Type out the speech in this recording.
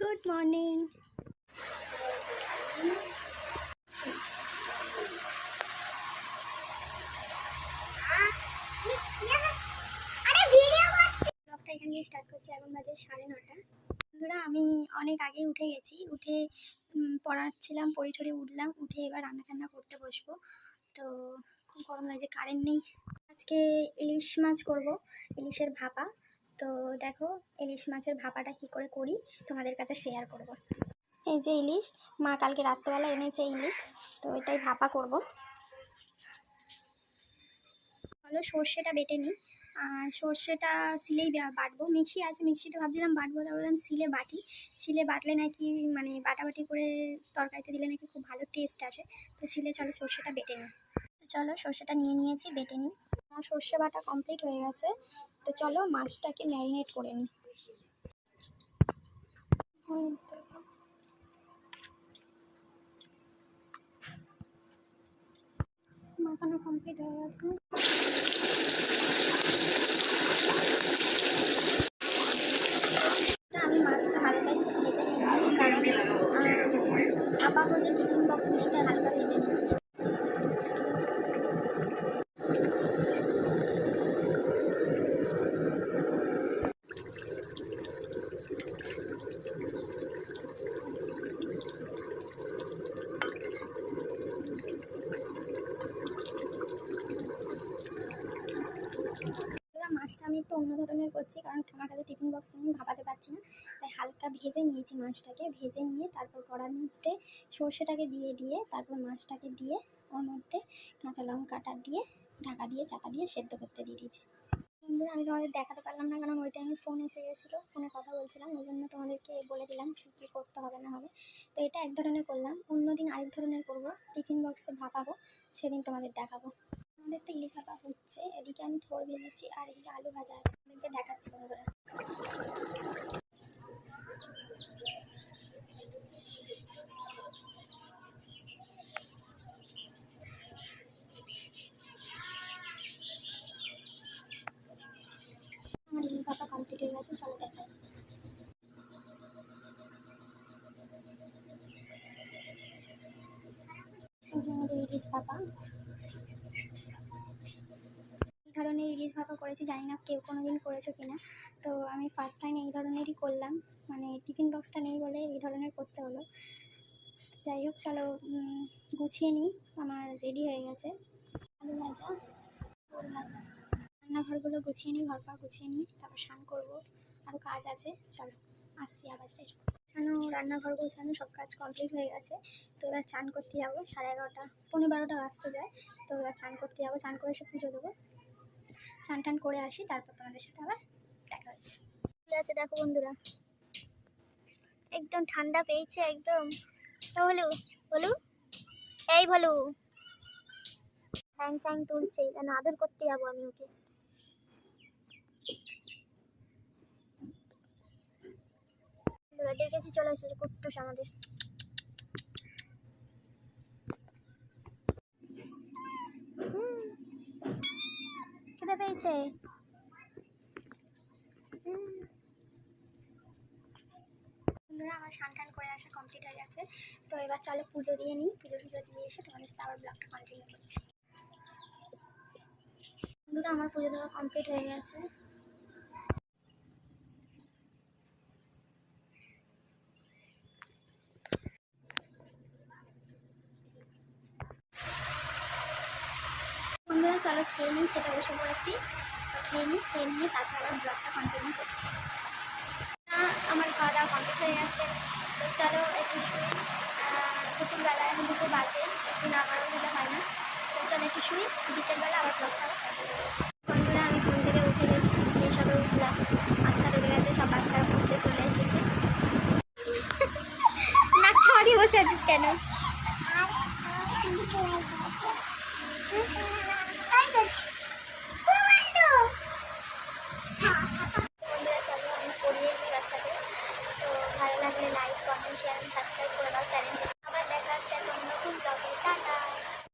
Good morning এখান start করছি, এখন বাজে সাড়ে নটা। আমি অনেক আগে উঠে গেছি, উঠে পড়াচ্ছিলাম পড়ি ঠড়ি উঠলাম, উঠে এবার রান্না টান্না করতে বসবো। তো খুব গরম লাগছে কারেন্ট নেই। আজকে ইলিশ মাছ করব, ইলিশের ভাপা। দেখো, ইলিশ মাছের ভাপাটা কি করে করি, তোমাদের কাছে শেয়ার করব। এই যে ইলিশ, মা কালকে রাত্রেবেলা এনেছে ইলিশ, তো এটাই ভাপা করব। হলো সর্ষেটা বেটে নিই। আর সর্ষেটা সিলেই বাটবো। মিক্সি আছে, মিক্সিতে ভাবছিলাম বাটবো, তারপর ভাবলাম সিলে বাটি। সিলে বাটলে নাকি মানে বাটাবাটি করে তরকারিতে দিলে নাকি খুব ভালো টেস্ট আসে। তো সিলে চলো সর্ষেটা বেটে নিই। তো চলো সর্ষেটা নিয়ে নিয়েছি, বেটে নিই। আমার সর্ষে বাটা কমপ্লিট হয়ে গেছে। তো চলো মাছটাকে ম্যারিনেট করে নিই। মাখানো কমপ্লিট হয়ে গেছে আমি মাছটা হালকা একটু ভেজে নিচ্ছি কারণ আহ, আবার হলে টিফিন বক্স নিয়ে তাই হালকা ভেজে নিচ্ছি এবার মাছটা আমি একটু অন্য ধরনের করছি, কারণ আমার কাছে টিফিন বক্স আমি ভাপাতে পারছি না। তাই হালকা ভেজে নিয়েছি মাছটাকে, ভেজে নিয়ে তারপর কড়ার মধ্যে সর্ষেটাকে দিয়ে দিয়ে তারপর মাছটাকে দিয়ে ওর মধ্যে কাঁচা লঙ্কাটা দিয়ে ঢাকা দিয়ে চাপা দিয়ে সেদ্ধ করতে দিয়ে দিয়েছি। বন্ধুরা, আমি তোমাদের দেখাতে পারলাম না, কারণ ওই টাইমে ফোন এসে গেছিল ফোনে কথা বলছিলাম, ওই জন্য তোমাদেরকে বলে দিলাম কী কী করতে হবে না হবে। তো এটা এক ধরনের করলাম অন্য দিন আরেক ধরনের করব, টিফিন বক্সে ভাপাবো, সেদিন তোমাদের দেখাবো। ইলিশ ভাপা হচ্ছে, এদিকে আমি থোর ভেজেছি আর এদিকে আলু ভাজা আছে। আপনাদেরকে দেখাচ্ছি বন্ধুরা। আমার ইলিশ ভাপা কমপ্লিট ইলিশ ধরনের ইলিশ ভাপা করেছি, জানি না কেউ কোনো দিন করেছ কিনা। তো আমি ফার্স্ট টাইম এই ধরনেরই করলাম মানে টিফিন বক্সটা নেই বলে এই ধরনের করতে হলো। যাই হোক, চলো গুছিয়ে নিই, আমার রেডি হয়ে গেছে। আলু ভাজা ওল ভাজা। রান্নাঘরগুলো গুছিয়ে নিই ঘর পর গুছিয়ে নিই, তারপর স্নান করব। আরও কাজ আছে, চলো, আসছি আবার ফের। কেন রান্নাঘর গোছানো, সব কাজ কমপ্লিট হয়ে গেছে। তো এবার চান করতে যাব, সাড়ে এগারোটা পনেরো বারোটা বাজতে যায়। তো এবার চান করতে যাব, চান করে এসে পুজো দেবো। চান টান করে আসি, তারপর তোমাদের সাথে আবার দেখা হচ্ছে। ঠিক আছে, দেখো বন্ধুরা। একদম ঠান্ডা পেয়েছে একদম। বলু বলু এই বলু ফ্যাং ফ্যাং তুলছে, যেন আদর করতে যাব আমি ওকে। বন্ধুরা দেখেছি চলে এসেছে কুট্টুস আমাদের। খিদে পেয়েছে? আমার স্নান টান করে আসা কমপ্লিট হয়ে গেছে। তো এবার চলো পুজো দিয়ে নিই। পুজো টুজো দিয়ে এসে তোমাদের সাথে আবার ব্লগটা কন্টিনিউ করছি। বন্ধুরা, আমার পুজো দেওয়া কমপ্লিট হয়ে গেছে বন্ধুরা চলো খেয়ে নিই, খেতে বসে পড়েছি। খেয়ে নিই, খেয়ে নিয়ে তারপর আবার ব্লগটা কন্টিনিউ করছি। আমার খাওয়া দাওয়া কমপ্লিট হয়ে গেছে। তো চলো একটু শুই। দুপুরবেলা এখন দুপুর বাজে একটু না বারো হলে হয় না। তো চলো একটু শুই বিকেলবেলা আবার ব্লগটা আবার কন্টিনিউ করছি। বন্ধুরা, আমি ঘুম থেকে উঠে গেছি, এই সবে উঠলাম। পাঁচটা বেজে গেছে, সব বাচ্চারা পড়তে চলে এসেছে। নাক ছাওয়া দিয়ে বসে আছিস কেন? লাগলে লাইক কমেন্ট শেয়ার সাবস্ক্রাইব করে দাও চ্যানেলটি আবার দেখা হচ্ছে একটা নতুন ব্লগে